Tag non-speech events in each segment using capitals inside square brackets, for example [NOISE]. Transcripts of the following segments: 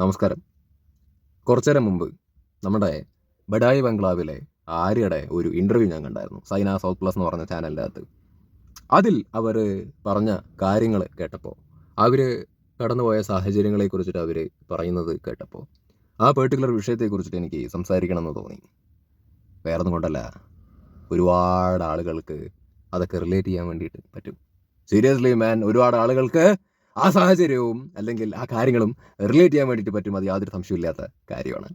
നമസ്കാരം. കുറച്ചേരം മുമ്പ് നമ്മുടെ ബഡായി ബംഗ്ലാവിലെ ആര്യയുടെ ഒരു ഇന്റർവ്യൂ ഞാൻ കണ്ടായിരുന്നു. സൈന സൗത്ത് പ്ലസ് എന്ന് പറഞ്ഞ ചാനലിന്റെ അകത്ത്. അതിൽ അവർ പറഞ്ഞ കാര്യങ്ങൾ കേട്ടപ്പോൾ അവർ കടന്നുപോയ സാഹചര്യങ്ങളെ കുറിച്ചിട്ട് അവർ പറയുന്നത് കേട്ടപ്പോൾ ആ പെർട്ടിക്കുലർ വിഷയത്തെക്കുറിച്ചിട്ട് എനിക്ക് സംസാരിക്കണമെന്ന് തോന്നി. വേറെ ഒന്നും കൊണ്ടല്ല ഒരുപാട് ആളുകൾക്ക് അതൊക്കെ റിലേറ്റ് ചെയ്യാൻ വേണ്ടിയിട്ട് പറ്റും. സീരിയസ്ലി മാൻ ഒരുപാട് ആളുകൾക്ക് ആ സാഹചര്യവും അല്ലെങ്കിൽ ആ കാര്യങ്ങളും റിലേറ്റ് ചെയ്യാൻ വേണ്ടിയിട്ട് പറ്റും. അത് യാതൊരു സംശയമില്ലാത്ത കാര്യമാണ്.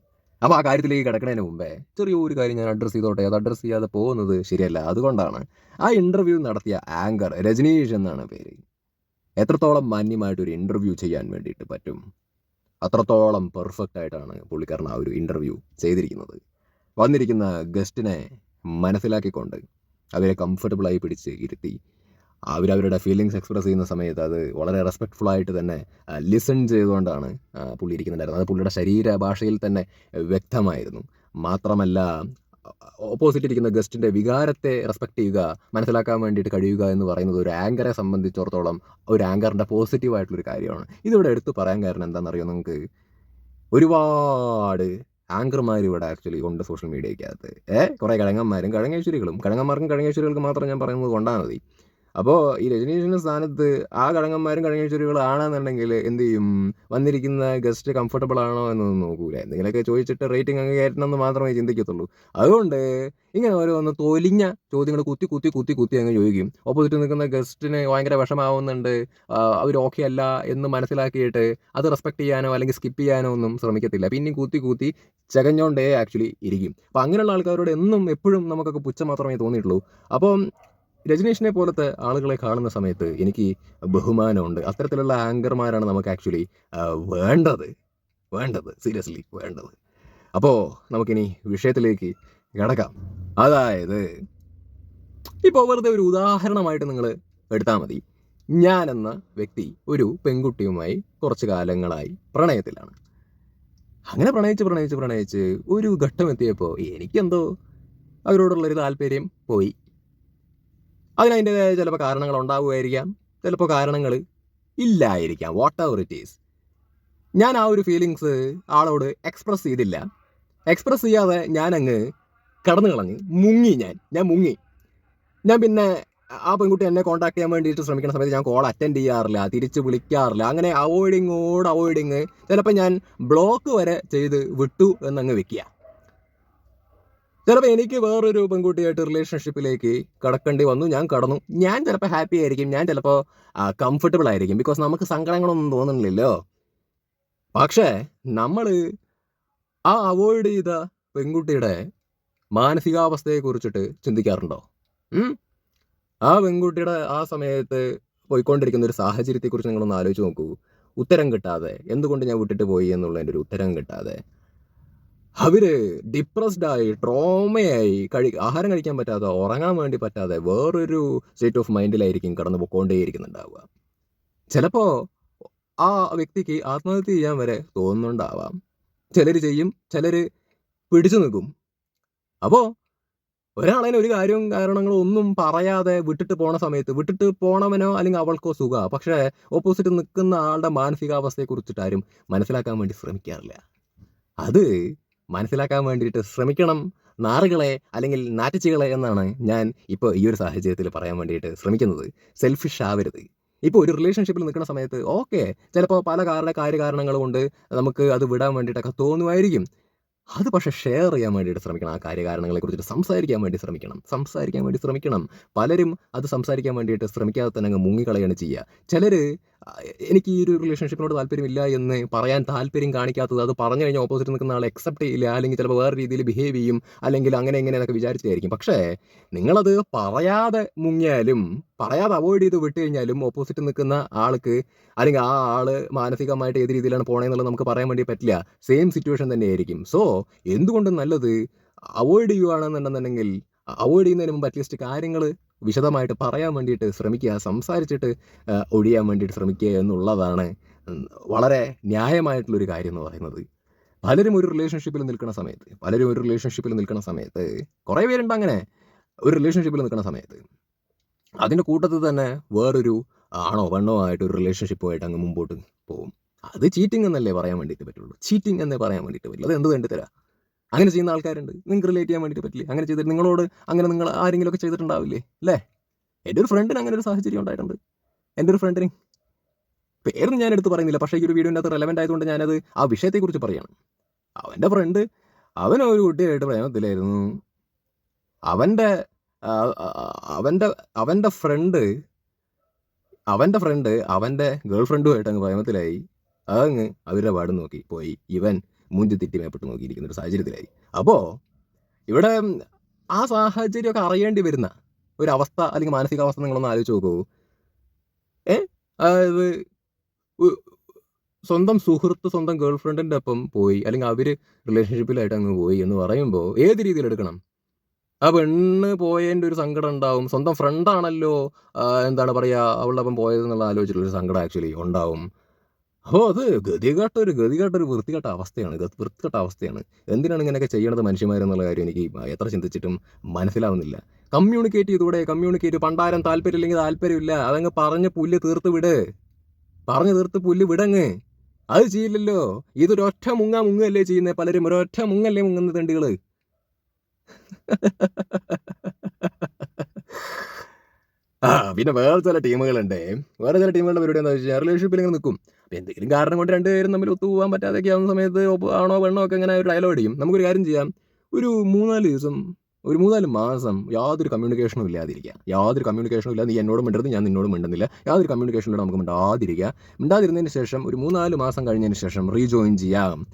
അപ്പോൾ ആ കാര്യത്തിലേക്ക് കിടക്കുന്നതിന് മുമ്പേ ചെറിയൊരു കാര്യം ഞാൻ അഡ്രസ്സ് ചെയ്തോട്ടെ? അത് അഡ്രസ്സ് ചെയ്യാതെ പോകുന്നത് ശരിയല്ല. അതുകൊണ്ടാണ് ആ ഇന്റർവ്യൂ നടത്തിയ ആങ്കർ രജനീഷ് എന്നാണ് പേര്. എത്രത്തോളം മാന്യമായിട്ട് ഒരു ഇന്റർവ്യൂ ചെയ്യാൻ വേണ്ടിയിട്ട് പറ്റും? അത്രത്തോളം പെർഫെക്റ്റ് ആയിട്ടാണ് പുള്ളിക്കാരൻ ആ ഒരു ഇന്റർവ്യൂ ചെയ്തിരിക്കുന്നത്. വന്നിരിക്കുന്ന ഗസ്റ്റിനെ മനസ്സിലാക്കിക്കൊണ്ട് അവരെ കംഫർട്ടബിളായി പിടിച്ച് ഇരുത്തി അവരവരുടെ ഫീലിങ്സ് എക്സ്പ്രസ് ചെയ്യുന്ന സമയത്ത് അത് വളരെ റെസ്പെക്ട്ഫുൾ ആയിട്ട് തന്നെ ലിസൺ ചെയ്തുകൊണ്ടാണ് പുള്ളി ഇരിക്കുന്നുണ്ടായിരുന്നത്. അത് പുള്ളിയുടെ ശരീരഭാഷയിൽ തന്നെ വ്യക്തമായിരുന്നു. മാത്രമല്ല ഓപ്പോസിറ്റ് ഇരിക്കുന്ന ഗസ്റ്റിന്റെ വികാരത്തെ റെസ്പെക്ട് ചെയ്യുക മനസ്സിലാക്കാൻ വേണ്ടിയിട്ട് കഴിയുക എന്ന് പറയുന്നത് ഒരു ആങ്കറെ സംബന്ധിച്ചിടത്തോളം ഒരു ആങ്കറിന്റെ പോസിറ്റീവായിട്ടുള്ളൊരു കാര്യമാണ്. ഇതിവിടെ എടുത്തു പറയാൻ കാരണം എന്താണെന്നറിയോ നിങ്ങൾക്ക്? ഒരുപാട് ആങ്കർമാർ ഇവിടെ ആക്ച്വലി ഉണ്ട് സോഷ്യൽ മീഡിയയ്ക്കകത്ത് ഏഹ് കുറേ കിഴങ്ങന്മാരും കിഴങ്ങേശ്വരികളും. കിഴങ്ങന്മാർക്കും കിഴങ്ങേശ്വരികൾക്ക് മാത്രം ഞാൻ പറയുന്നത് കൊണ്ടാണ് മതി. അപ്പോൾ ഈ രജനീഷിന്റെ സ്ഥാനത്ത് ആ കടങ്ങന്മാരും ആണെന്നുണ്ടെങ്കിൽ എന്ത് ചെയ്യും? വന്നിരിക്കുന്ന ഗസ്റ്റ് കംഫർട്ടബിൾ ആണോ എന്നൊന്നും നോക്കൂല. എന്തെങ്കിലുമൊക്കെ ചോദിച്ചിട്ട് റേറ്റിംഗ് അങ്ങ് കയറ്റണം എന്ന് മാത്രമേ ചിന്തിക്കത്തുള്ളൂ. അതുകൊണ്ട് ഇങ്ങനെ ഓരോന്ന് തൊലിഞ്ഞ ചോദ്യങ്ങൾ കുത്തി കുത്തി കുത്തി കുത്തി അങ്ങ് ചോദിക്കും. ഓപ്പോസിറ്റ് നിൽക്കുന്ന ഗസ്റ്റിന് ഭയങ്കര വിഷമാവുന്നുണ്ട്. അവർ ഓക്കെ അല്ല എന്ന് മനസ്സിലാക്കിയിട്ട് അത് റെസ്പെക്ട് ചെയ്യാനോ അല്ലെങ്കിൽ സ്കിപ്പ് ചെയ്യാനോ ഒന്നും ശ്രമിക്കത്തില്ല. പിന്നെയും കുത്തി കുത്തി ചകഞ്ഞോണ്ടേ ആക്ച്വലി ഇരിക്കും. അപ്പം അങ്ങനെയുള്ള ആൾക്കാരോട് എന്നും എപ്പോഴും നമുക്കൊക്കെ പുച്ഛം മാത്രമേ തോന്നിയിട്ടുള്ളൂ. അപ്പം രജനീഷിനെ പോലത്തെ ആളുകളെ കാണുന്ന സമയത്ത് എനിക്ക് ബഹുമാനമുണ്ട്. അത്തരത്തിലുള്ള ആങ്കർമാരാണ് നമുക്ക് ആക്ച്വലി വേണ്ടത്. വേണ്ടത്. സീരിയസ്ലി വേണ്ടത്. അപ്പോൾ നമുക്കിനി വിഷയത്തിലേക്ക് കിടക്കാം. അതായത് ഇപ്പോൾ വെറുതെ ഒരു ഉദാഹരണമായിട്ട് നിങ്ങൾ എടുത്താൽ മതി. ഞാൻ എന്ന വ്യക്തി ഒരു പെൺകുട്ടിയുമായി കുറച്ച് കാലങ്ങളായി പ്രണയത്തിലാണ്. അങ്ങനെ പ്രണയിച്ച് പ്രണയിച്ച് പ്രണയിച്ച് ഒരു ഘട്ടം എത്തിയപ്പോൾ എനിക്കെന്തോ അവരോടുള്ളൊരു താല്പര്യം പോയി. അതിനതിന്റെതായ ചിലപ്പോൾ കാരണങ്ങൾ ഉണ്ടാവുമായിരിക്കാം ചിലപ്പോൾ കാരണങ്ങൾ ഇല്ലായിരിക്കാം. വാട്ട് എവർ ഇറ്റ് ഈസ് ഞാൻ ആ ഒരു ഫീലിങ്സ് ആളോട് എക്സ്പ്രസ് ചെയ്തില്ല. എക്സ്പ്രസ് ചെയ്യാതെ ഞാനങ്ങ് കടന്നു കളഞ്ഞ് മുങ്ങി ഞാൻ. ഞാൻ മുങ്ങി. ഞാൻ പിന്നെ ആ പെൺകുട്ടി എന്നെ കോൺടാക്ട് ചെയ്യാൻ വേണ്ടിയിട്ട് ശ്രമിക്കുന്ന സമയത്ത് ഞാൻ കോൾ അറ്റൻഡ് ചെയ്യാറില്ല തിരിച്ച് വിളിക്കാറില്ല. അങ്ങനെ അവോയ്ഡിങ്ങോട് അവോയ്ഡിങ് ചിലപ്പോൾ ഞാൻ ബ്ലോക്ക് വരെ ചെയ്ത് വിട്ടു എന്നങ്ങ് വെക്കുക. ചിലപ്പോൾ എനിക്ക് വേറൊരു പെൺകുട്ടിയായിട്ട് റിലേഷൻഷിപ്പിലേക്ക് കടക്കേണ്ടി വന്നു ഞാൻ കടന്നു. ഞാൻ ചിലപ്പോൾ ഹാപ്പി ആയിരിക്കും ഞാൻ ചിലപ്പോൾ കംഫർട്ടബിൾ ആയിരിക്കും. ബിക്കോസ് നമുക്ക് സങ്കടങ്ങളൊന്നും തോന്നുന്നില്ലല്ലോ പക്ഷേ നമ്മൾ ആ അവോയ്ഡ് ചെയ്ത പെൺകുട്ടിയുടെ മാനസികാവസ്ഥയെ കുറിച്ചിട്ട് ചിന്തിക്കാറുണ്ടോ ആ പെൺകുട്ടിയുടെ ആ സമയത്ത് പോയിക്കൊണ്ടിരിക്കുന്ന ഒരു സാഹചര്യത്തെക്കുറിച്ച് നിങ്ങളൊന്ന് ആലോചിച്ച് നോക്കൂ. ഉത്തരം കിട്ടാതെ എന്തുകൊണ്ട് ഞാൻ വിട്ടിട്ട് പോയി എന്നുള്ളതിന്റെ ഒരു ഉത്തരം കിട്ടാതെ അവർ ഡിപ്രസ്ഡ് ആയി ട്രോമയായി കഴി ആഹാരം കഴിക്കാൻ പറ്റാതെ ഉറങ്ങാൻ വേണ്ടി പറ്റാതെ വേറൊരു സ്റ്റേറ്റ് ഓഫ് മൈൻഡിലായിരിക്കും കടന്നു പോയിക്കൊണ്ടേയിരിക്കുന്നുണ്ടാവുക ചിലപ്പോൾ ആ വ്യക്തിക്ക് ആത്മഹത്യ ചെയ്യാൻ വരെ തോന്നുന്നുണ്ടാവാം. ചിലർ ചെയ്യും ചിലർ പിടിച്ചു നിൽക്കും. അപ്പോൾ ഒരാളതിന് ഒരു കാര്യവും കാരണങ്ങളും ഒന്നും പറയാതെ വിട്ടിട്ട് പോണ സമയത്ത് വിട്ടിട്ട് പോണവനോ അല്ലെങ്കിൽ അവൾക്കോ സുഖ. പക്ഷേ ഓപ്പോസിറ്റ് നിൽക്കുന്ന ആളുടെ മാനസികാവസ്ഥയെ കുറിച്ചിട്ട് ആരും മനസ്സിലാക്കാൻ വേണ്ടി ശ്രമിക്കാറില്ല. അത് മനസ്സിലാക്കാൻ വേണ്ടിയിട്ട് ശ്രമിക്കണം. നാറുകളെ അല്ലെങ്കിൽ നാറ്റിച്ചുകളെ എന്നാണ് ഞാൻ ഇപ്പോൾ ഈ ഒരു സാഹചര്യത്തിൽ പറയാൻ വേണ്ടിയിട്ട് ശ്രമിക്കുന്നത്. സെൽഫിഷ് ആവരുത്. ഇപ്പോൾ ഒരു റിലേഷൻഷിപ്പിൽ നിൽക്കുന്ന സമയത്ത് ഓക്കെ ചിലപ്പോൾ പല കാരണ കാര്യകാരണങ്ങൾ കൊണ്ട് നമുക്ക് അത് വിടാൻ വേണ്ടിയിട്ടൊക്കെ തോന്നുമായിരിക്കും. അത് പക്ഷേ ഷെയർ ചെയ്യാൻ വേണ്ടിയിട്ട് ശ്രമിക്കണം. ആ കാര്യകാരണങ്ങളെ കുറിച്ചിട്ട് സംസാരിക്കാൻ വേണ്ടി ശ്രമിക്കണം. സംസാരിക്കാൻ വേണ്ടി ശ്രമിക്കണം. പലരും അത് സംസാരിക്കാൻ വേണ്ടിയിട്ട് ശ്രമിക്കാതെ തന്നെ അങ്ങ് മുങ്ങിക്കളയാണ് ചെയ്യുക. ചിലർ എനിക്ക് ഈ ഒരു റിലേഷൻഷിപ്പിനോട് താല്പര്യമില്ല എന്ന് പറയാൻ താല്പര്യം കാണിക്കാത്തത് അത് പറഞ്ഞു കഴിഞ്ഞാൽ ഓപ്പോസിറ്റ് നിൽക്കുന്ന ആൾ അക്സെപ്റ്റ് ചെയ്യില്ല അല്ലെങ്കിൽ ചിലപ്പോൾ വേറെ രീതിയിൽ ബിഹേവ് ചെയ്യും അല്ലെങ്കിൽ അങ്ങനെ ഇങ്ങനെ എന്നൊക്കെ വിചാരിച്ചായിരിക്കും പക്ഷേ നിങ്ങളത് പറയാതെ മുങ്ങിയാലും പറയാതെ അവോയ്ഡ് ചെയ്ത് വിട്ട് കഴിഞ്ഞാലും ഓപ്പോസിറ്റ് നിൽക്കുന്ന ആൾക്ക് അല്ലെങ്കിൽ ആ ആൾ മാനസികമായിട്ട് ഏത് രീതിയിലാണ് പോണേന്നുള്ളത് നമുക്ക് പറയാൻ വേണ്ടി പറ്റില്ല. സെയിം സിറ്റുവേഷൻ തന്നെയായിരിക്കും. സോ എന്തുകൊണ്ടും നല്ലത് അവോയ്ഡ് ചെയ്യുകയാണെന്നുണ്ടെന്നുണ്ടെങ്കിൽ അവോയ്ഡ് ചെയ്യുന്നതിന് മുമ്പ് അറ്റ്ലീസ്റ്റ് കാര്യങ്ങൾ വിശദമായിട്ട് പറയാൻ വേണ്ടിയിട്ട് ശ്രമിക്കുക സംസാരിച്ചിട്ട് ഒഴിയാൻ വേണ്ടിയിട്ട് ശ്രമിക്കുക എന്നുള്ളതാണ് വളരെ ന്യായമായിട്ടുള്ളൊരു കാര്യം എന്ന് പറയുന്നത്. പലരും ഒരു റിലേഷൻഷിപ്പിൽ നിൽക്കുന്ന സമയത്ത് പലരും ഒരു റിലേഷൻഷിപ്പിൽ നിൽക്കുന്ന സമയത്ത് കുറേ പേരുണ്ട് അങ്ങനെ ഒരു റിലേഷൻഷിപ്പിൽ നിൽക്കുന്ന സമയത്ത്. അതിന്റെ കൂട്ടത്തിൽ തന്നെ വേറൊരു ആണോ പെണ്ണോ ആയിട്ട് ഒരു റിലേഷൻഷിപ്പുമായിട്ട് അങ്ങ് മുമ്പോട്ട് പോകും. അത് ചീറ്റിംഗ് എന്നല്ലേ പറയാൻ വേണ്ടിയിട്ട് പറ്റുള്ളൂ. ചീറ്റിംഗ് എന്നേ പറയാൻ വേണ്ടിയിട്ട് പറ്റില്ല അത് എന്ത് വേണ്ടി തരാം അങ്ങനെ ചെയ്യുന്ന ആൾക്കാരുണ്ട്. നിങ്ങൾക്ക് റിലേറ്റ് ചെയ്യാൻ വേണ്ടിയിട്ട് പറ്റില്ല? അങ്ങനെ ചെയ്തിട്ട് നിങ്ങളോട് അങ്ങനെ നിങ്ങൾ ആരെങ്കിലും ഒക്കെ ചെയ്തിട്ടുണ്ടാവില്ലേ? അല്ലേ എന്റെ ഒരു ഫ്രണ്ടിന് അങ്ങനെ ഒരു സാഹചര്യം ഉണ്ടായിട്ടുണ്ട്. എന്റെ ഒരു ഫ്രണ്ടിന് പേരൊന്നും ഞാൻ എടുത്ത് പറയുന്നില്ല. പക്ഷേ ഈ ഒരു വീഡിയോന്റെ അകത്ത് റെലവെന്റ് ആയതുകൊണ്ട് ഞാനത് ആ വിഷയത്തെക്കുറിച്ച് പറയാണ്. അവന്റെ ഫ്രണ്ട് അവൻ ഒരു കുട്ടിയായിട്ട് പ്രേമത്തിലായിരുന്നു. അവന്റെ അവന്റെ അവന്റെ ഫ്രണ്ട് അവന്റെ ഫ്രണ്ട് അവന്റെ ഗേൾ ഫ്രണ്ടുമായിട്ട് അങ്ങ് പ്രേമത്തിലായി. അതങ്ങ് അവരുടെ പാട് നോക്കി പോയി. ഇവൻ മൂഞ്ചി തെറ്റിമേപ്പെട്ട് നോക്കിയിരിക്കുന്ന ഒരു സാഹചര്യത്തിലായി. അപ്പോൾ ഇവിടെ ആ സാഹചര്യമൊക്കെ അറിയേണ്ടി വരുന്ന ഒരു അവസ്ഥ അല്ലെങ്കിൽ മാനസികാവസ്ഥ നിങ്ങളൊന്ന് ആലോചിച്ച് നോക്കൂ. ഏ? അതായത് സ്വന്തം സുഹൃത്ത് സ്വന്തം ഗേൾ ഫ്രണ്ടിന്റെ ഒപ്പം പോയി അല്ലെങ്കിൽ അവർ റിലേഷൻഷിപ്പിലായിട്ട് അങ്ങ് പോയി എന്ന് പറയുമ്പോൾ ഏത് രീതിയിൽ എടുക്കണം? ആ പെണ്ണ് പോയതിന്റെ ഒരു സങ്കടം ഉണ്ടാവും. സ്വന്തം ഫ്രണ്ടാണല്ലോ എന്താണ് പറയുക അവളുടെ ഒപ്പം പോയതെന്നുള്ള ആലോചിച്ചിട്ടുള്ളൊരു സങ്കടം ആക്ച്വലി ഉണ്ടാവും. അപ്പോൾ അത് ഗതികെട്ട ഒരു ഗതികെട്ട ഒരു വൃത്തികെട്ട അവസ്ഥയാണ്. വൃത്തികെട്ട അവസ്ഥയാണ്. എന്തിനാണ് ഇങ്ങനെയൊക്കെ ചെയ്യണത് മനുഷ്യന്മാരെന്നുള്ള കാര്യം എനിക്ക് എത്ര ചിന്തിച്ചിട്ടും മനസ്സിലാവുന്നില്ല. കമ്മ്യൂണിക്കേറ്റ് ചെയ്തൂടെ കമ്മ്യൂണിക്കേറ്റ് പണ്ടാരം താല്പര്യമില്ലെങ്കിൽ താല്പര്യമില്ല. അതങ്ങ് പറഞ്ഞ് പുല്ല് തീർത്ത് വിട്. പറഞ്ഞു തീർത്ത് പുല്ല് വിടങ്ങ്. അത് ചെയ്യില്ലല്ലോ. ഇതൊരൊറ്റ മുങ്ങ മുങ്ങല്ലേ ചെയ്യുന്നത് പലരും. ഒരൊറ്റ മുങ്ങല്ലേ മുങ്ങുന്ന തെണ്ടികൾ. [LAUGHS] ആ പിന്നെ വേറെ ചില ടീമുകളുണ്ട്. വേറെ ചില ടീമുകളുടെ പരിപാടി എന്താ വെച്ചാൽ റിലേഷൻഷിപ്പിൽ ഇങ്ങനെ നിൽക്കും അപ്പോൾ എന്തെങ്കിലും കാരണം കൊണ്ട് രണ്ടുപേരും തമ്മിൽ ഒത്തുപോകാൻ പറ്റാതൊക്കെ ആവുന്ന സമയത്ത് ആണോ പെണ്ണോ ഒക്കെ ഇങ്ങനെ ഒരു ഡയലോഗ് അടിക്കും. നമുക്കൊരു കാര്യം ചെയ്യാം. ഒരു മൂന്നാൽ ദിവസം ഒരു മൂന്നാൽ മാസം യാതൊരു കമ്മ്യൂണിക്കേഷനും ഇല്ലാതിരിക്കുക. യാതൊരു കമ്മ്യൂണിക്കേഷനും ഇല്ല നീ എന്നോട് മിണ്ടരുത് ഞാൻ നിന്നോട് മിണ്ടുന്നില്ല. യാതൊരു കമ്മ്യൂണിക്കേഷനിലൂടെ നമുക്ക് മിണ്ടാതിരിക്കുക. മിണ്ടാതിരുന്നതിന് ശേഷം ഒരു മൂന്നാൽ മാസം കഴിഞ്ഞതിന് ശേഷം റീജോയിൻ ചെയ്യാം.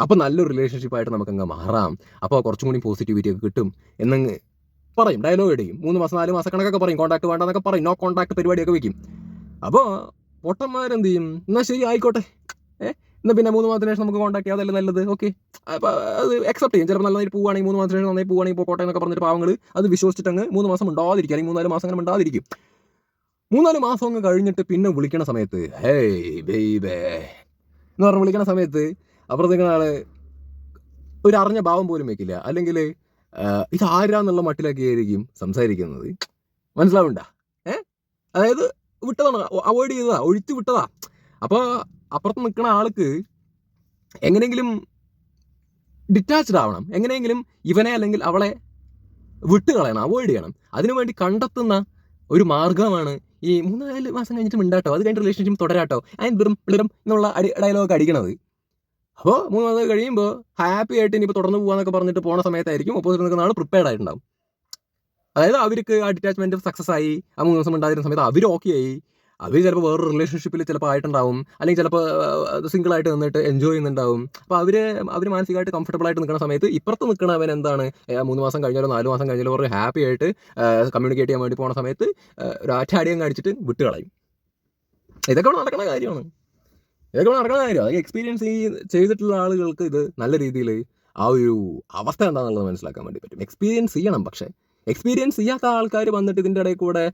അപ്പോൾ നല്ലൊരു റിലേഷൻഷിപ്പായിട്ട് നമുക്കങ്ങ് മാറാം. അപ്പോൾ കുറച്ചും കൂടി പോസിറ്റിവിറ്റി ഒക്കെ കിട്ടും. എന്നങ്ങ് പറയും ഡയലോഗ് അടിക്കും മൂന്ന് മാസം നാല് മാസം കണക്കൊക്കെ പറയും. കോൺടാക്ട് വേണ്ടെന്നൊക്കെ പറയും. നോ കോൺടാക്ട് പരിപാടിയൊക്കെ വെക്കും. അപ്പോൾ പൊട്ടന്മാരെന്ത് ചെയ്യും എന്നാൽ ശരി ആയിക്കോട്ടെ. ഏഹ് എന്നാൽ പിന്നെ മൂന്ന് മാസത്തിന് ശേഷം നമുക്ക് കോൺടാക്ട് ചെയ്യാം അതല്ലേ നല്ലത്? ഓക്കെ അപ്പോൾ അത് അക്സെപ്റ്റ് ചെയ്യും. ചിലപ്പോൾ നന്നായിട്ട് പോവുകയാണെങ്കിൽ മൂന്ന് മാസത്തിന് ശേഷം നന്നായി പോവുകയാണെങ്കിൽ പോകട്ടെ എന്നൊക്കെ പറഞ്ഞിട്ട് പാവങ്ങൾ അത് വിശ്വസിച്ചിട്ട് അങ്ങ് മൂന്ന് മാസം ഉണ്ടാതിരിക്കും അല്ലെങ്കിൽ മൂന്നാൽ മാസം അങ്ങനെ ഉണ്ടാതിരിക്കും മൂന്നാൽ മാസം അങ്ങ് കഴിഞ്ഞിട്ട് പിന്നെ വിളിക്കണ സമയത്ത് ഹേയ് ബേബേ എന്ന് പറഞ്ഞ് വിളിക്കണ സമയത്ത് അപ്പുറത്തേക്കുന്ന ആൾ ഒരു അറിഞ്ഞ ഭാവം പോലും വെക്കില്ല. അല്ലെങ്കിൽ ഇത് ആരാന്നുള്ള മട്ടിലൊക്കെ ആയിരിക്കും സംസാരിക്കുന്നത്. മനസ്സിലാവണ്ട ഏ? അതായത് വിട്ടതാണ്. അവോയ്ഡ് ചെയ്തതാ. ഒഴിച്ചു വിട്ടതാ. അപ്പോൾ അപ്പുറത്ത് നിൽക്കുന്ന ആൾക്ക് എങ്ങനെയെങ്കിലും ഡിറ്റാച്ച്ഡ് ആവണം. എങ്ങനെയെങ്കിലും ഇവനെ അല്ലെങ്കിൽ അവളെ വിട്ട് കളയണം. അവോയ്ഡ് ചെയ്യണം. അതിനുവേണ്ടി കണ്ടെത്തുന്ന ഒരു മാർഗമാണ് ഈ മൂന്നാൽ മാസം കഴിഞ്ഞിട്ട് മിണ്ടാട്ടോ. അത് കഴിഞ്ഞിട്ട് റിലേഷൻഷിപ്പ് തുടരാട്ടോ. അതിന് വെറും പിളരും എന്നുള്ള അടി ഡയലോഗ് അടിക്കണത്. അപ്പോൾ മൂന്ന് മാസം കഴിയുമ്പോൾ ഹാപ്പി ആയിട്ട് ഇനിയിപ്പോൾ തുടർന്ന് പോകാന്നൊക്കെ പറഞ്ഞിട്ട് പോണ സമയത്തായിരിക്കും ഓപ്പോസിറ്റ് നിൽക്കുന്ന ആൾ പ്രിപ്പയർഡ് ആയിട്ടുണ്ടാവും. അതായത് അവർക്ക് ആ ഡിറ്റാച്ച്മെന്റ് സക്സസ് ആയി ആ മൂന്ന് ദിവസം ഉണ്ടായിരുന്ന സമയത്ത് അവർ ഓക്കെ ആയി. അവർ ചിലപ്പോൾ വേറൊരു റിലേഷൻഷിപ്പിൽ ചിലപ്പോൾ ആയിട്ടുണ്ടാവും. അല്ലെങ്കിൽ ചിലപ്പോൾ സിംഗിൾ ആയിട്ട് നിന്നിട്ട് എൻജോയ് ചെയ്യുന്നുണ്ടാവും. അപ്പോൾ അവർ അവർ മാനസികമായിട്ട് കംഫർട്ടബിൾ ആയിട്ട് നിൽക്കുന്ന സമയത്ത് ഇപ്പുറത്ത് നിൽക്കണവൻ എന്താണ്? മൂന്ന് മാസം കഴിഞ്ഞാലോ നാല് മാസം കഴിഞ്ഞാലോ പറഞ്ഞ് ഹാപ്പി ആയിട്ട് കമ്മ്യൂണിക്കേറ്റ് ചെയ്യാൻ വേണ്ടി പോണ സമയത്ത് ഒരു ആറ്റാടിയം കാണിച്ചിട്ട് വിട്ടുകളയും. ഇതൊക്കെ നടക്കുന്ന കാര്യമാണ്. ഇതൊക്കെ നടക്കുന്ന കാര്യം. അതൊക്കെ എക്സ്പീരിയൻസ് ചെയ്തിട്ടുള്ള ആളുകൾക്ക് ഇത് നല്ല രീതിയിൽ ആ ഒരു അവസ്ഥ എന്താണെന്നുള്ളത് മനസ്സിലാക്കാൻ വേണ്ടി പറ്റും. എക്സ്പീരിയൻസ് ചെയ്യണം പക്ഷേ. എക്സ്പീരിയൻസ് ചെയ്യാത്ത ആൾക്കാർ വന്നിട്ട് ഇതിന്റെ ഇടയിൽ കൂടെ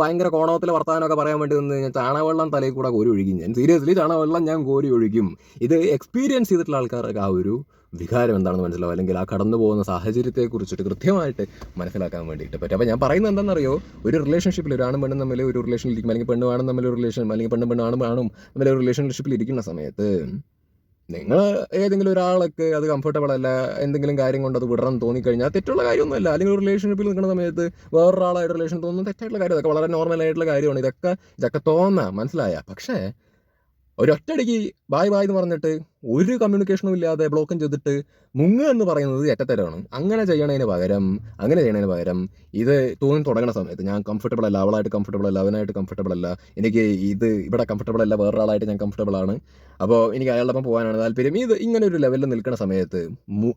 ഭയങ്കര കോണത്തിൽ വർത്താനമൊക്കെ പറയാൻ വേണ്ടി നിന്ന് കഴിഞ്ഞാൽ ചാണകവെള്ളം തലയിൽ കൂടെ കോരി ഒഴുകി ഞാൻ സീരിയസ്ലി ചാണകവെള്ളം ഞാൻ കോരി ഒഴിക്കും. ഇത് എക്സ്പീരിയൻസ് ചെയ്തിട്ടുള്ള ആൾക്കാർക്ക് ആ ഒരു വികാരം എന്താണെന്ന് മനസ്സിലാവും. അല്ലെങ്കിൽ ആ കടന്നു പോകുന്ന സാഹചര്യത്തെ കുറിച്ചിട്ട് കൃത്യമായിട്ട് മനസ്സിലാക്കാൻ വേണ്ടിയിട്ട് പറ്റും. അപ്പോൾ ഞാൻ പറയുന്നത് എന്താണെന്നറിയോ? ഒരു റിലേഷൻഷിപ്പിൽ ഒരു ആണും പെണ്ണും തമ്മിൽ ഒരു റിലേഷനിൽ ഇരിക്കും. അല്ലെങ്കിൽ പെണ്ണും ആണും തമ്മിൽ ഒരു റിലേഷൻ അല്ലെങ്കിൽ പെണ്ണും പെണ്ണും ആണും ആണും തമ്മിൽ ഒരു റിലേഷൻഷിപ്പിൽ ഇരിക്കുന്ന സമയത്ത് നിങ്ങൾ ഏതെങ്കിലും ഒരാൾക്ക് അത് കംഫർട്ടബിൾ അല്ല എന്തെങ്കിലും കാര്യം കൊണ്ട് അത് വിടണം തോന്നിക്കഴിഞ്ഞാൽ തെറ്റുള്ള കാര്യമൊന്നുമല്ല. അല്ലെങ്കിൽ ഒരു റിലേഷൻഷിപ്പിൽ നിൽക്കുന്ന സമയത്ത് വേറൊരാളായിട്ട് റിലേഷൻ തോന്നുന്നത് തെറ്റായിട്ടുള്ള കാര്യം ഇതൊക്കെ വളരെ നോർമൽ ആയിട്ടുള്ള കാര്യമാണ്. ഇതൊക്കെ ഇതൊക്കെ തോന്നാം മനസ്സിലായ. പക്ഷേ ഒരൊറ്റയടിക്ക് ബായ് ബായ് എന്ന് പറഞ്ഞിട്ട് ഒരു കമ്മ്യൂണിക്കേഷനും ഇല്ലാതെ ബ്ലോക്കും ചെയ്തിട്ട് മുങ്ങുക എന്ന് പറയുന്നത് ഏറ്റത്തരമാണ്. അങ്ങനെ ചെയ്യണതിന് പകരം അങ്ങനെ ചെയ്യണതിന് പകരം ഇത് തോന്നി തുടങ്ങുന്ന സമയത്ത് ഞാൻ കംഫർട്ടബിൾ അല്ല അവളായിട്ട് കംഫർട്ടബിൾ അല്ല അവനായിട്ട് കംഫർട്ടബിൾ അല്ല എനിക്ക് ഇത് ഇവിടെ കംഫർട്ടബിൾ അല്ല വേറൊരാളായിട്ട് ഞാൻ കംഫർട്ടബിൾ ആണ്. അപ്പോൾ എനിക്ക് അയാളുടെ ഒപ്പം പോകാനാണ് താല്പര്യം. ഇത് ഇങ്ങനെ ഒരു ലെവലിൽ നിൽക്കുന്ന സമയത്ത്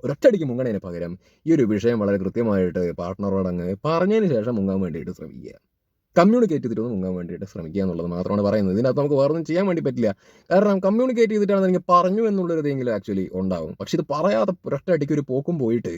ഒരൊറ്റയടിക്ക് മുങ്ങണതിന് പകരം ഈ ഒരു വിഷയം വളരെ കൃത്യമായിട്ട് പാർട്ട്ണറോട് അങ്ങ് പറഞ്ഞതിന് ശേഷം മുങ്ങാൻ വേണ്ടിയിട്ട് ശ്രമിക്കുക. കമ്മ്യൂണിക്കേറ്റ് ചെയ്തിട്ട് മുങ്ങാൻ വേണ്ടിയിട്ട് ശ്രമിക്കുക എന്നുള്ളത് മാത്രമാണ് പറയുന്നത്. ഇതിനകത്ത് നമുക്ക് വേറെ ഒന്നും ചെയ്യാൻ വേണ്ടി പറ്റില്ല. കാരണം കമ്മ്യൂണിക്കേറ്റ് ചെയ്തിട്ടാണ് എനിക്ക് പറഞ്ഞു എന്നുള്ളൊരു ഇതെങ്കിലും ആക്ച്വലി ഉണ്ടാവും. പക്ഷെ ഇത് പറയാതെ ഒരൊറ്റയടിക്ക് ഒരു പോക്കും പോയിട്ട്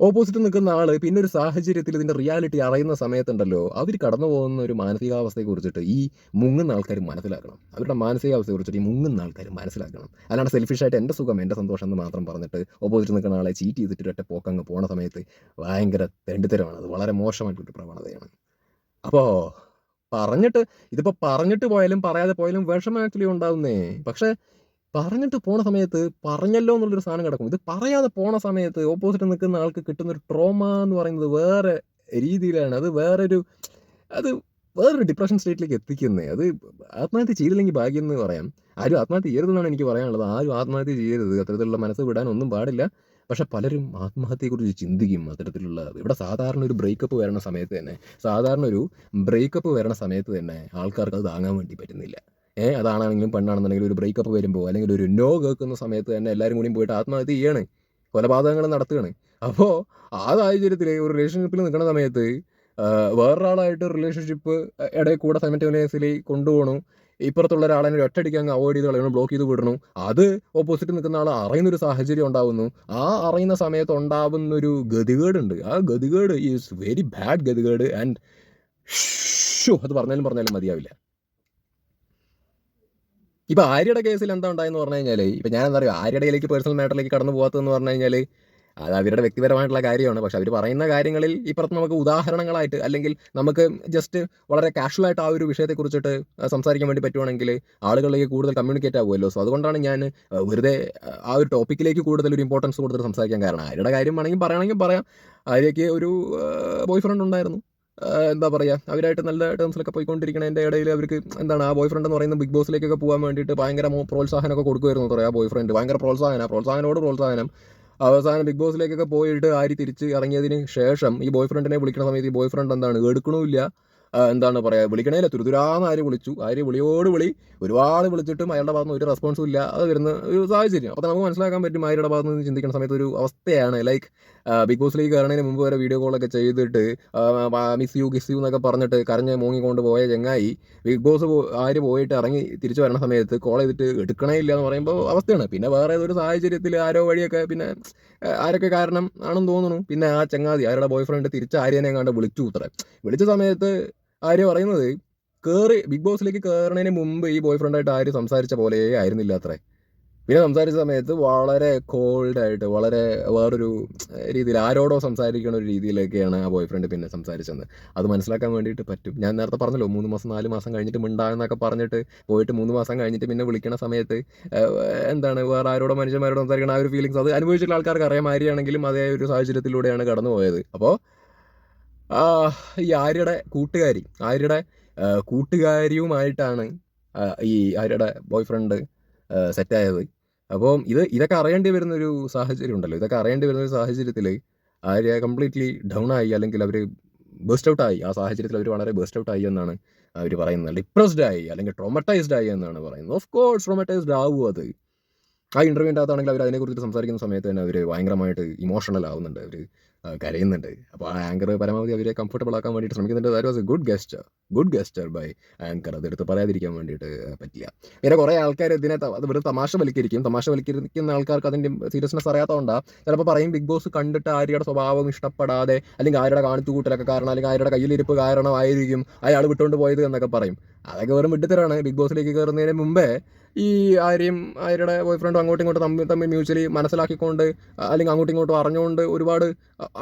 ഓപ്പോസിറ്റ് നിൽക്കുന്ന ആൾ പിന്നെ ഒരു സാഹചര്യത്തിൽ ഇതിന്റെ റിയാലിറ്റി അറിയുന്ന സമയത്തുണ്ടല്ലോ അവർ കടന്നു പോകുന്ന ഒരു മാനസികാവസ്ഥയെ കുറിച്ചിട്ട് ഈ മുങ്ങുന്ന ആൾക്കാർ മനസ്സിലാക്കണം. അവരുടെ മാനസികാവസ്ഥയെ കുറിച്ചിട്ട് ഈ മുങ്ങുന്ന ആൾക്കാർ മനസ്സിലാക്കണം. അല്ലാണ്ട് സെൽഫിഷായിട്ട് എന്റെ സുഖം എന്റെ സന്തോഷം എന്ന് മാത്രം പറഞ്ഞിട്ട് ഓപ്പോസിറ്റ് നിൽക്കുന്ന ആളെ ചീറ്റ് ചെയ്തിട്ട് ഒറ്റ പോക്കങ്ങ് പോണ സമയത്ത് ഭയങ്കര തെണ്ടിത്തരമാണ്. അത് വളരെ മോശമായിട്ടൊരു പ്രവണതയാണ്. അപ്പോൾ പറഞ്ഞിട്ട് ഇതിപ്പോ പറഞ്ഞിട്ട് പോയാലും പറയാതെ പോയാലും വിഷമം ആക്ച്വലി ഉണ്ടാവുന്നേ. പക്ഷേ പറഞ്ഞിട്ട് പോണ സമയത്ത് പറഞ്ഞല്ലോ എന്നുള്ളൊരു സാധനം കിടക്കും. ഇത് പറയാതെ പോണ സമയത്ത് ഓപ്പോസിറ്റ് നിൽക്കുന്ന ആൾക്ക് കിട്ടുന്ന ഒരു ട്രോമ എന്ന് പറയുന്നത് വേറെ രീതിയിലാണ്. അത് വേറൊരു അത് വേറൊരു ഡിപ്രഷൻ സ്റ്റേറ്റിലേക്ക് എത്തിക്കുന്നത് അത് ആത്മഹത്യ ചെയ്തില്ലെങ്കിൽ ഭാഗ്യം എന്ന് പറയാം. ആരും ആത്മഹത്യ ചെയ്യരുതെന്നാണ് എനിക്ക് പറയാനുള്ളത്. ആരും ആത്മഹത്യ ചെയ്യരുത്. അത്തരത്തിലുള്ള മനസ്സ് വിടാൻ ഒന്നും പാടില്ല. പക്ഷെ പലരും ആത്മഹത്യയെക്കുറിച്ച് ചിന്തിക്കും അത്തരത്തിലുള്ള ഇവിടെ സാധാരണ ഒരു ബ്രേക്കപ്പ് വരണ സമയത്ത് തന്നെ സാധാരണ ഒരു ബ്രേക്കപ്പ് വരണ സമയത്ത് തന്നെ ആൾക്കാർക്ക് അത് താങ്ങാൻ വേണ്ടി പറ്റുന്നില്ല. ഏ അതാണെങ്കിലും പെണ്ണാണെന്നുണ്ടെങ്കിൽ ഒരു ബ്രേക്കപ്പ് വരുമ്പോൾ അല്ലെങ്കിൽ ഒരു നോ കേൾക്കുന്ന സമയത്ത് തന്നെ എല്ലാവരും കൂടിയും പോയിട്ട് ആത്മഹത്യ ചെയ്യാണ്. കൊലപാതകങ്ങൾ നടത്തുകയാണ്. അപ്പോൾ ആ സാഹചര്യത്തിൽ ഒരു റിലേഷൻഷിപ്പിൽ നിൽക്കുന്ന സമയത്ത് വേറൊരാളായിട്ട് റിലേഷൻഷിപ്പ് ഇടയിൽ കൂടെ സൈമറ്റേനിയസ്ലി കൊണ്ടുപോകണം? ഇപ്പുറത്തുള്ള ഒരാളെ ഒറ്റയടിക്ക് അങ്ങ് അവോയ്ഡ് ചെയ്ത് കളയണം ബ്ലോക്ക് ചെയ്ത് വിടണം. അത് ഓപ്പോസിറ്റ് നിൽക്കുന്ന ആൾ അറിയുന്നൊരു സാഹചര്യം ഉണ്ടാവുന്നു. ആ അറിയുന്ന സമയത്ത് ഉണ്ടാവുന്ന ഒരു ഗതികേടുണ്ട്. ആ ഗതികേട് ഈസ് വെരി ബാഡ് ഗതികേട് ആൻഡ് ഷോ അത് പറഞ്ഞാലും പറഞ്ഞാലും മതിയാവില്ല. ഇപ്പൊ ആര്യയുടെ കേസിൽ എന്താ ഉണ്ടായെന്ന് പറഞ്ഞു കഴിഞ്ഞാൽ ഇപ്പൊ ഞാൻ എന്താ പറയുക ആര്യയുടെ പേഴ്സണൽ മാറ്ററിലേക്ക് കടന്നു പോകാത്തതെന്ന് പറഞ്ഞു കഴിഞ്ഞാൽ അത് അവരുടെ വ്യക്തിപരമായിട്ടുള്ള കാര്യമാണ്. പക്ഷെ അവർ പറയുന്ന കാര്യങ്ങളിൽ ഇപ്പുറത്ത് നമുക്ക് ഉദാഹരണങ്ങളായിട്ട് അല്ലെങ്കിൽ നമുക്ക് ജസ്റ്റ് വളരെ കാഷ്വൽ ആയിട്ട് ആ ഒരു വിഷയത്തെക്കുറിച്ചിട്ട് സംസാരിക്കാൻ വേണ്ടി പറ്റുവാണെങ്കിൽ ആളുകളിലേക്ക് കൂടുതൽ കമ്മ്യൂണിക്കേറ്റ് ആകുമല്ലോ സോ അതുകൊണ്ടാണ് ഞാൻ വെറുതെ ആ ഒരു ടോപ്പിക്കിലേക്ക് കൂടുതൽ ഒരു ഇമ്പോർട്ടൻസ് കൊടുത്തിട്ട് സംസാരിക്കാൻ കാരണം. ആരുടെ കാര്യം വേണമെങ്കിൽ പറയണമെങ്കിൽ പറയാം. ആര്യയ്ക്ക് ഒരു ബോയ് ഫ്രണ്ട് ഉണ്ടായിരുന്നു. എന്താ പറയുക അവരായിട്ട് നല്ല ടേംസിലൊക്കെ പോയിക്കൊണ്ടിരിക്കണതിന്റെ ഇടയിൽ അവർക്ക് എന്താണ് ആ ബോയ് ഫ്രണ്ട് എന്ന് പറയുന്നത് ബിഗ് ബോസിലേക്കൊക്കെ പോകാൻ വേണ്ടിയിട്ട് ഭയങ്കര പ്രോത്സാഹനമൊക്കെ കൊടുക്കുമായിരുന്നു പറയാം ആ ബോയ് ഫ്രണ്ട് ഭയങ്കര പ്രോത്സാഹനം പ്രോത്സാഹനോട് പ്രോത്സാഹനം. അവസാനം ബിഗ് ബോസിലേക്കൊക്കെ പോയിട്ട് ആര് തിരിച്ച് ഇറങ്ങിയതിന് ശേഷം ഈ ബോയ് ഫ്രണ്ടിനെ വിളിക്കുന്ന സമയത്ത് ഈ ബോയ് ഫ്രണ്ട് എന്താണ് എടുക്കണമില്ല എന്താണ് പറയുക വിളിക്കണേല തുരുതുരാന്ന് ആര് വിളിച്ചു. ആര് വിളിയോട് വിളി. ഒരുപാട് വിളിച്ചിട്ടും അയാളുടെ ഭാഗത്ത് ഒരു റെസ്പോൺസും ഇല്ല. അത് വരുന്ന ഒരു സാഹചര്യം. അപ്പോൾ നമുക്ക് മനസ്സിലാക്കാൻ പറ്റും ആരുടെ ഭാഗത്ത് നിന്ന് ചിന്തിക്കുന്ന സമയത്ത് ഒരു അവസ്ഥയാണ്. ലൈക്ക് ബിഗ് ബോസിലേക്ക് കയറണതിന് മുമ്പ് വരെ വീഡിയോ കോളൊക്കെ ചെയ്തിട്ട് മിസ് യു ഗിസ് യു എന്നൊക്കെ പറഞ്ഞിട്ട് കരഞ്ഞ് മൂങ്ങിക്കൊണ്ട് പോയ ചങ്ങായി ബിഗ് ബോസ് ആര് പോയിട്ട് ഇറങ്ങി തിരിച്ചു വരണ സമയത്ത് കോൾ ചെയ്തിട്ട് എടുക്കണേ ഇല്ല എന്ന് പറയുമ്പോൾ അവസ്ഥയാണ്. പിന്നെ വേറെ ഏതൊരു സാഹചര്യത്തിൽ ആരോ വഴിയൊക്കെ പിന്നെ ആരൊക്കെ കാരണം ആണെന്ന് തോന്നുന്നു. പിന്നെ ആ ചങ്ങാതി ആരുടെ ബോയ് ഫ്രണ്ട് തിരിച്ച് ആര്യനെ കണ്ട് വിളിച്ചു. ഉത്തരം വിളിച്ച സമയത്ത് ആര്യ പറയുന്നത്? കയറി ബിഗ് ബോസിലേക്ക് കയറുന്നതിന് മുമ്പ് ഈ ബോയ് ഫ്രണ്ടായിട്ട് ആര് സംസാരിച്ച പോലെ ആയിരുന്നില്ല അത്രേ. പിന്നെ സംസാരിച്ച സമയത്ത് വളരെ കോൾഡായിട്ട് വളരെ വേറൊരു രീതിയിൽ ആരോടോ സംസാരിക്കുന്ന ഒരു രീതിയിലൊക്കെയാണ് ആ ബോയ് ഫ്രണ്ട് പിന്നെ സംസാരിച്ചത്. അത് മനസ്സിലാക്കാൻ വേണ്ടിയിട്ട് പറ്റും. ഞാൻ നേരത്തെ പറഞ്ഞല്ലോ മൂന്ന് മാസം നാല് മാസം കഴിഞ്ഞിട്ട് മിണ്ടാന്നൊക്കെ പറഞ്ഞിട്ട് പോയിട്ട് മൂന്ന് മാസം കഴിഞ്ഞിട്ട് പിന്നെ വിളിക്കുന്ന സമയത്ത് എന്താണ് വേറെ ആരോടോ മനുഷ്യന്മാരോട് സംസാരിക്കണ ആ ഒരു ഫീലിങ്സ് അത് അനുഭവിച്ചിട്ടുള്ള ആൾക്കാർക്ക് അറിയാൻ മാതിരിയാണെങ്കിലും അതേ ഒരു സാഹചര്യത്തിലൂടെയാണ് കടന്നു പോയത് അപ്പോൾ ഈ ആര്യയുടെ കൂട്ടുകാരി ആര്യയുടെ കൂട്ടുകാരിയുമായിട്ടാണ് ഈ ആര്യയുടെ ബോയ് ഫ്രണ്ട് സെറ്റായത് അപ്പോൾ ഇത് ഇതൊക്കെ അറിയേണ്ടി വരുന്ന ഒരു സാഹചര്യം ഉണ്ടല്ലോ. ഇതൊക്കെ അറിയേണ്ടി വരുന്ന ഒരു സാഹചര്യത്തിൽ ആര്യ കംപ്ലീറ്റ്ലി ഡൗൺ ആയി അല്ലെങ്കിൽ അവർ ബേസ്റ്റ് ഔട്ട് ആയി. ആ സാഹചര്യത്തിൽ അവർ വളരെ ബേസ്റ്റ് ഔട്ട് ആയി എന്നാണ് അവർ പറയുന്നത്. ഡിപ്രസ്ഡ് ആയി അല്ലെങ്കിൽ ട്രോമറ്റൈസ്ഡ് ആയി എന്നാണ് പറയുന്നത്. ഓഫ് കോഴ്സ് ട്രോമറ്റൈസ്ഡ് ആവും അത്. ആ ഇന്റർവ്യൂവിന്റെ അകത്താണെങ്കിൽ അവർ അതിനെക്കുറിച്ച് സംസാരിക്കുന്ന സമയത്ത് തന്നെ അവർ ഭയങ്കരമായിട്ട് ഇമോഷണൽ ആവുന്നുണ്ട്. അവർ കരയുന്നുണ്ട്. അപ്പോൾ ആ ആങ്കർ പരമാവധി അവരെ കംഫർട്ടബിൾ ആക്കാൻ വേണ്ടിയിട്ട് ശ്രമിക്കുന്നുണ്ട്. That was a good gesture good gesture by anchor അതെടുത്ത് പറയാതിരിക്കാൻ വേണ്ടിയിട്ട് പറ്റില്ല. പിന്നെ കുറേ ആൾക്കാർ ഇതിനെ അത് വെറുതെ തമാശ വലിക്കരിക്കും തമാശ വലിക്കിരിക്കുന്ന ആൾക്കാർക്ക് അതിന്റെ സീരിയസ്നെസ് അറിയാത്തതുകൊണ്ടാണ് ചിലപ്പോൾ പറയും ബിഗ് ബോസ് കണ്ടിട്ട് ആര്യയുടെ സ്വഭാവം ഇഷ്ടപ്പെടാതെ അല്ലെങ്കിൽ ആരുടെ കാണിച്ചു കൂട്ടലൊക്കെ കാരണം അല്ലെങ്കിൽ ആരുടെ കയ്യിലിരിപ്പ് കാരണമായിരിക്കും അയാൾ വിട്ടുകൊണ്ട് പോയത് എന്നൊക്കെ പറയും. അതൊക്കെ വെറും വിട്ടുതരാണ് ബിഗ് ബോസിലേക്ക് കയറുന്നതിന് മുമ്പേ ഈ ആര്യം ആരുടെ ബോയ് ഫ്രണ്ടും അങ്ങോട്ടും ഇങ്ങോട്ടും തമ്മിൽ തമ്മിൽ മ്യൂച്വലി മനസ്സിലാക്കിക്കൊണ്ട് അല്ലെങ്കിൽ അങ്ങോട്ടും ഇങ്ങോട്ടും അറിഞ്ഞുകൊണ്ട് ഒരുപാട്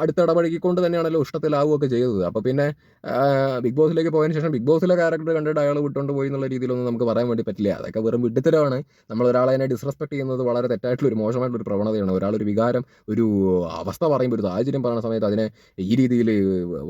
അടുത്തിടപഴകിക്കൊണ്ട് തന്നെയാണല്ലോ ഇഷ്ടത്തിലാവുകയൊക്കെ ചെയ്തത്. അപ്പോൾ പിന്നെ ബിഗ് ബോസിലേക്ക് പോയതിന് ശേഷം ബിഗ് ബോസിലെ ക്യാരക്ടർ കണ്ടിട്ട് അയാൾ വിട്ടുകൊണ്ട് പോയി എന്നുള്ള രീതിയിലൊന്നും നമുക്ക് പറയാൻ വേണ്ടി പറ്റില്ല. അതൊക്കെ വെറും വിഡ്ഢിത്തരമാണ്. നമ്മൾ ഒരാളെ അതിനെ ഡിസ്റെസ്പെക്ട് ചെയ്യുന്നത് വളരെ തെറ്റായിട്ടുള്ള ഒരു മോശമായിട്ടുള്ള ഒരു പ്രവണതയാണ് ഒരാളൊരു വികാരം ഒരു അവസ്ഥ പറയുമ്പോൾ ഒരു സാഹചര്യം പറയുന്ന സമയത്ത് അതിനെ ഈ രീതിയിൽ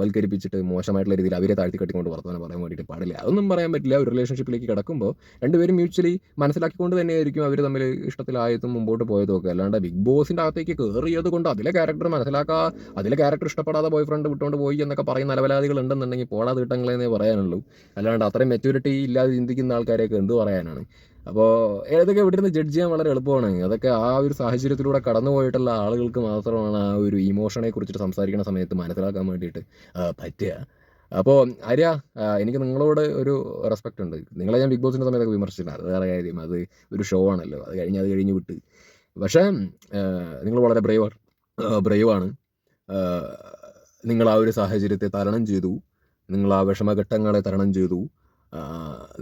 വൽക്കരിപ്പിച്ചിട്ട് മോശമായിട്ടുള്ള രീതിയിൽ അവരെ താഴ്ത്തി കെട്ടിക്കൊണ്ട് വർത്തമാനം പറയാൻ വേണ്ടിയിട്ട് പാടില്ല. അതൊന്നും പറയാൻ പറ്റില്ല. ഒരു റിലേഷൻഷിപ്പിലേക്ക് കിടക്കുമ്പോൾ രണ്ടുപേരും മ്യൂച്വലി മനസ്സിലാക്കിക്കൊണ്ട് തന്നെയായിരിക്കും അവർ തമ്മിൽ ഇഷ്ടത്തിലായതും മുമ്പോട്ട് പോയതും ഒക്കെ. അല്ലാണ്ട് ബിഗ് ബോസിന്റെ അകത്തേക്ക് കയറിയത് കൊണ്ട് അതിലെ ക്യാരക്ടർ മനസ്സിലാക്കാ അതിലെ ക്യാരക്ടർ ഇഷ്ടപ്പെടാതെ ബോയ് ഫ്രണ്ട് വിട്ടുകൊണ്ട് പോയി എന്നൊക്കെ പറയുന്ന നിലവലാദികൾ ഉണ്ടെന്നുണ്ടെങ്കിൽ പോടാ തീട്ടങ്ങളെന്നേ പറയാനുള്ളൂ. അല്ലാണ്ട് അത്രയും മെച്യൂരിറ്റി ഇല്ലാതെ ചിന്തിക്കുന്ന ആൾക്കാരെയൊക്കെ എന്ത് പറയാനാണ്? അപ്പോൾ ഏതൊക്കെ ഇവിടെ നിന്ന് ജഡ്ജ് ചെയ്യാൻ വളരെ എളുപ്പമാണ്. അതൊക്കെ ആ ഒരു സാഹചര്യത്തിലൂടെ കടന്നു പോയിട്ടുള്ള ആളുകൾക്ക് മാത്രമാണ് ആ ഒരു ഇമോഷനെ കുറിച്ചിട്ട് സംസാരിക്കുന്ന സമയത്ത് മനസ്സിലാക്കാൻ വേണ്ടിയിട്ട് പറ്റുക. അപ്പോൾ ആര്യ എനിക്ക് നിങ്ങളോട് ഒരു റെസ്പെക്റ്റ് ഉണ്ട്. നിങ്ങളെ ഞാൻ ബിഗ് ബോസിന്റെ സമയത്തൊക്കെ വിമർശിച്ചിട്ടുണ്ട്. അത് വേറെ കാര്യം. അത് ഒരു ഷോ ആണല്ലോ. അത് കഴിഞ്ഞ് അത് കഴിഞ്ഞ് വിട്ട്. പക്ഷേ നിങ്ങൾ വളരെ ബ്രേവ് ബ്രേവാണ് നിങ്ങൾ ആ ഒരു സാഹചര്യത്തെ തരണം ചെയ്തു. നിങ്ങൾ ആ വിഷമഘട്ടങ്ങളെ തരണം ചെയ്തു.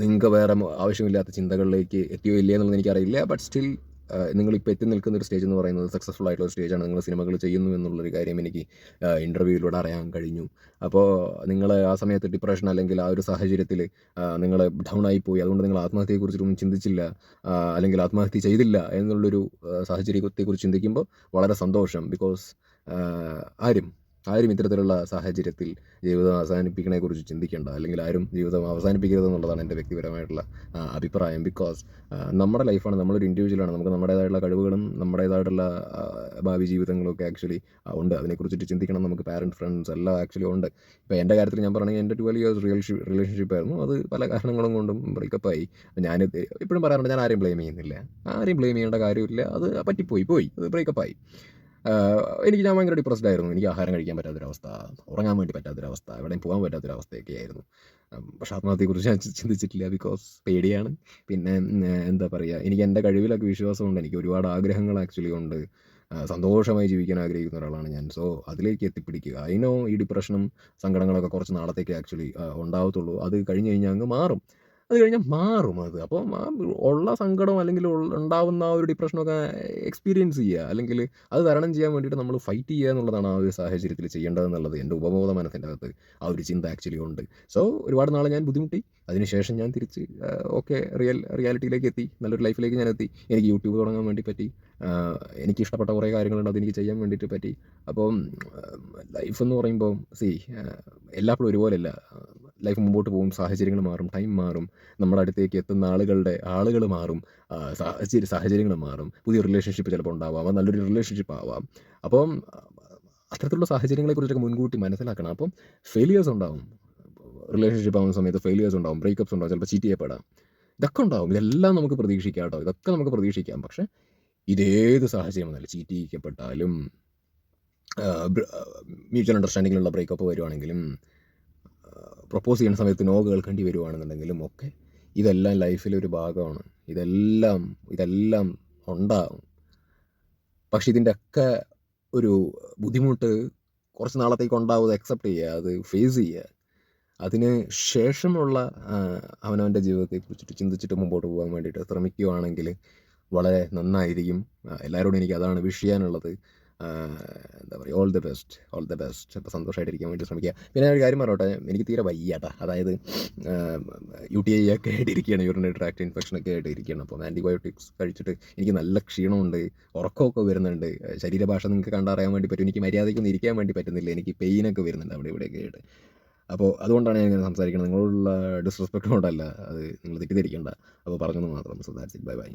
നിങ്ങൾക്ക് വേറെ ആവശ്യമില്ലാത്ത ചിന്തകളിലേക്ക് എത്തിയോ ഇല്ലേ എന്നുള്ളത് എനിക്കറിയില്ല. ബട്ട് സ്റ്റിൽ നിങ്ങളിപ്പോൾ എത്തി നിൽക്കുന്ന ഒരു സ്റ്റേജ് എന്ന് പറയുന്നത് സക്സസ്ഫുൾ ആയിട്ടുള്ള ഒരു സ്റ്റേജാണ് നിങ്ങൾ സിനിമകൾ ചെയ്യുന്നു എന്നുള്ളൊരു കാര്യം എനിക്ക് ഇന്റർവ്യൂവിലൂടെ അറിയാൻ കഴിഞ്ഞു. അപ്പോൾ നിങ്ങൾ ആ സമയത്ത് ഡിപ്രഷൻ അല്ലെങ്കിൽ ആ ഒരു സാഹചര്യത്തിൽ നിങ്ങൾ ഡൗൺ ആയിപ്പോയി അതുകൊണ്ട് നിങ്ങൾ ആത്മഹത്യയെക്കുറിച്ചൊന്നും ചിന്തിച്ചില്ല അല്ലെങ്കിൽ ആത്മഹത്യ ചെയ്തില്ല എന്നുള്ളൊരു സാഹചര്യത്തെക്കുറിച്ച് ചിന്തിക്കുമ്പോൾ വളരെ സന്തോഷം. ബിക്കോസ് ആരും ആരും ഇത്തരത്തിലുള്ള സാഹചര്യത്തിൽ ജീവിതം അവസാനിപ്പിക്കണേക്കുറിച്ച് ചിന്തിക്കേണ്ട അല്ലെങ്കിൽ ആരും ജീവിതം അവസാനിപ്പിക്കരുത് എന്നുള്ളതാണ് എന്റെ വ്യക്തിപരമായിട്ടുള്ള അഭിപ്രായം. ബിക്കോസ് നമ്മുടെ ലൈഫാണ് നമ്മളൊരു ഇൻഡിവിജ്വലാണ് നമുക്ക് നമ്മുടേതായിട്ടുള്ള കഴിവുകളും നമ്മുടേതായിട്ടുള്ള ഭാവി ജീവിതങ്ങളൊക്കെ ആക്ച്വലി ഉണ്ട്. അതിനെക്കുറിച്ചിട്ട് ചിന്തിക്കണം നമുക്ക് പാരന്റ് ഫ്രണ്ട്സ് എല്ലാം ആക്ച്വലി ഉണ്ട്. ഇപ്പോൾ എന്റെ കാര്യത്തിൽ ഞാൻ പറയുകയാണെങ്കിൽ എന്റെ ട്വൽവ് ഇയേഴ്സ് റിയൽ റിലേഷൻഷിപ്പ് ആയിരുന്നു. അത് പല കാരണങ്ങളും കൊണ്ടും ബ്രേക്കപ്പായി ഞാൻ ഇപ്പോഴും പറയാറുണ്ട് ഞാൻ ആരെയും ബ്ലെയിം ചെയ്യുന്നില്ല. ആരെയും ബ്ലെയിം ചെയ്യേണ്ട കാര്യമില്ല. അത് പറ്റിപ്പോയി പോയി. അത് ബ്രേക്കപ്പ് ആയി. ആഹ് എനിക്ക് ഞാൻ ഭയങ്കര ഡിപ്രസ്ഡ് ആയിരുന്നു. എനിക്ക് ആഹാരം കഴിക്കാൻ പറ്റാത്തൊരവസ്ഥ ഉറങ്ങാൻ വേണ്ടി പറ്റാത്തൊരവസ്ഥ എവിടെയും പോകാൻ പറ്റാത്തൊരവസ്ഥയൊക്കെ ആയിരുന്നു പക്ഷെ ആത്മഹത്യയെക്കുറിച്ച് ഞാൻ ചിന്തിച്ചിട്ടില്ല. ബിക്കോസ് പേടിയാണ്. പിന്നെ എന്താ പറയുക എനിക്ക് എന്റെ കഴിവിലൊക്കെ വിശ്വാസമുണ്ട്. എനിക്ക് ഒരുപാട് ആഗ്രഹങ്ങൾ ആക്ച്വലി ഉണ്ട്. സന്തോഷമായി ജീവിക്കാൻ ആഗ്രഹിക്കുന്ന ഒരാളാണ് ഞാൻ. സോ അതിലേക്ക് എത്തിപ്പിടിക്കുക. അതിനോ ഈ ഡിപ്രഷനും സങ്കടങ്ങളൊക്കെ കുറച്ച് നാളത്തേക്ക് ആക്ച്വലി ഉണ്ടാവത്തുള്ളൂ. അത് കഴിഞ്ഞ് കഴിഞ്ഞാൽ അങ്ങ് മാറും. അത് കഴിഞ്ഞാൽ മാറും അത്. അപ്പം ഉള്ള സങ്കടം അല്ലെങ്കിൽ ഉണ്ടാവുന്ന ആ ഒരു ഡിപ്രഷനൊക്കെ എക്സ്പീരിയൻസ് ചെയ്യുക. അല്ലെങ്കിൽ അത് തരണം ചെയ്യാൻ വേണ്ടിയിട്ട് നമ്മൾ ഫൈറ്റ് ചെയ്യുക എന്നുള്ളതാണ് ആ ഒരു സാഹചര്യത്തിൽ ചെയ്യേണ്ടതെന്നുള്ളത് എന്റെ ഉപബോധ മനസ്സിന്റെ അകത്ത് ആ ഒരു ചിന്ത ആക്ച്വലി ഉണ്ട്. സോ ഒരുപാട് നാളെ ഞാൻ ബുദ്ധിമുട്ടി. അതിനുശേഷം ഞാൻ തിരിച്ച് ഓക്കെ റിയൽ റിയാലിറ്റിയിലേക്ക് എത്തി. നല്ലൊരു ലൈഫിലേക്ക് ഞാൻ എത്തി. എനിക്ക് യൂട്യൂബ് തുടങ്ങാൻ വേണ്ടി പറ്റി. എനിക്ക് ഇഷ്ടപ്പെട്ട കുറേ കാര്യങ്ങളുണ്ട്. അതെനിക്ക് ചെയ്യാൻ വേണ്ടിയിട്ട് പറ്റി. അപ്പം ലൈഫ് എന്ന് പറയുമ്പോൾ സി എല്ലാപ്പോഴും ഒരുപോലെയല്ല. ലൈഫ് മുമ്പോട്ട് പോകും സാഹചര്യങ്ങൾ മാറും ടൈം മാറും നമ്മുടെ അടുത്തേക്ക് എത്തുന്ന ആളുകളുടെ ആളുകൾ മാറും സാഹചര്യ സാഹചര്യങ്ങൾ മാറും പുതിയ റിലേഷൻഷിപ്പ് ചിലപ്പോൾ ഉണ്ടാവാം നല്ലൊരു റിലേഷൻഷിപ്പ് ആവാം. അപ്പം അത്തരത്തിലുള്ള സാഹചര്യങ്ങളെക്കുറിച്ചൊക്കെ മുൻകൂട്ടി മനസ്സിലാക്കണം. അപ്പം ഫെയിലിയേഴ്സ് ഉണ്ടാവും. റിലേഷൻഷിപ്പ് ആവുന്ന സമയത്ത് ഫെയിലിയേഴ്സ് ഉണ്ടാവും ബ്രേക്കപ്സ് ഉണ്ടാവും ചിലപ്പോൾ ചീറ്റ് ചെയ്യപ്പെടാം. ഇതൊക്കെ ഉണ്ടാവും. ഇതെല്ലാം നമുക്ക് പ്രതീക്ഷിക്കാം കേട്ടോ. ഇതൊക്കെ നമുക്ക് പ്രതീക്ഷിക്കാം. പക്ഷേ ഇതേത് സാഹചര്യം വന്നാലും ചീറ്റ് ചെയ്യിക്കപ്പെട്ടാലും മ്യൂച്വൽ അണ്ടർസ്റ്റാൻഡിങ്ങിലുള്ള ബ്രേക്കപ്പ് വരുവാണെങ്കിലും പ്രപ്പോസ് ചെയ്യുന്ന സമയത്ത് നോ കേൾക്കേണ്ടി വരുവാണെന്നുണ്ടെങ്കിലും ഒക്കെ ഇതെല്ലാം ലൈഫിലെ ഒരു ഭാഗമാണ്. ഇതെല്ലാം ഇതെല്ലാം ഉണ്ടാകും പക്ഷെ ഇതിന്റെ ഒക്കെ ഒരു ബുദ്ധിമുട്ട് കുറച്ച് നാളത്തേക്ക് ഉണ്ടാവും അക്സെപ്റ്റ് ചെയ്യുക അത് ഫേസ് ചെയ്യുക. അതിന് ശേഷമുള്ള അവനവന്റെ ജീവിതത്തെക്കുറിച്ചിട്ട് ചിന്തിച്ചിട്ട് മുമ്പോട്ട് പോകാൻ വേണ്ടിയിട്ട് ശ്രമിക്കുകയാണെങ്കിൽ വളരെ നന്നായിരിക്കും. എല്ലാവരോടും എനിക്ക് അതാണ് വിഷ് ചെയ്യാനുള്ളത്. എന്താ പറയുക all the best all the best അപ്പോൾ സന്തോഷമായിട്ടിരിക്കാൻ വേണ്ടി ശ്രമിക്കുക. പിന്നെ ഒരു കാര്യം പറയട്ടെ എനിക്ക് തീരെ വയ്യാട്ടാ. അതായത് യു ടി ഐ ഒക്കെ ആയിട്ട് ഇരിക്കുകയാണ് യൂറിനറി ട്രാക്ട് ഇൻഫെക്ഷൻ ഒക്കെ ആയിട്ട് ഇരിക്കുകയാണ് അപ്പം ആന്റിബയോട്ടിക്സ് കഴിച്ചിട്ട് എനിക്ക് നല്ല ക്ഷീണമുണ്ട് ഉറക്കമൊക്കെ വരുന്നുണ്ട്. ശരീരഭാഷ നിങ്ങൾക്ക് കണ്ടറിയാൻ വേണ്ടി പറ്റും. എനിക്ക് മര്യാദയ്ക്കൊന്നും ഇരിക്കാൻ വേണ്ടി പറ്റുന്നില്ല. എനിക്ക് പെയിനൊക്കെ വരുന്നുണ്ട് അവിടെ ഇവിടെയൊക്കെ ആയിട്ട്. അപ്പോൾ അതുകൊണ്ടാണ് ഞാൻ ഇങ്ങനെ സംസാരിക്കുന്നത്. നിങ്ങളോടുള്ള ഡിസ്റെസ്പെക്ട് കൊണ്ടല്ല അത് നിങ്ങൾ തെറ്റിദ്ധരിക്കേണ്ട. അപ്പോൾ പറഞ്ഞത് മാത്രം. So bye bye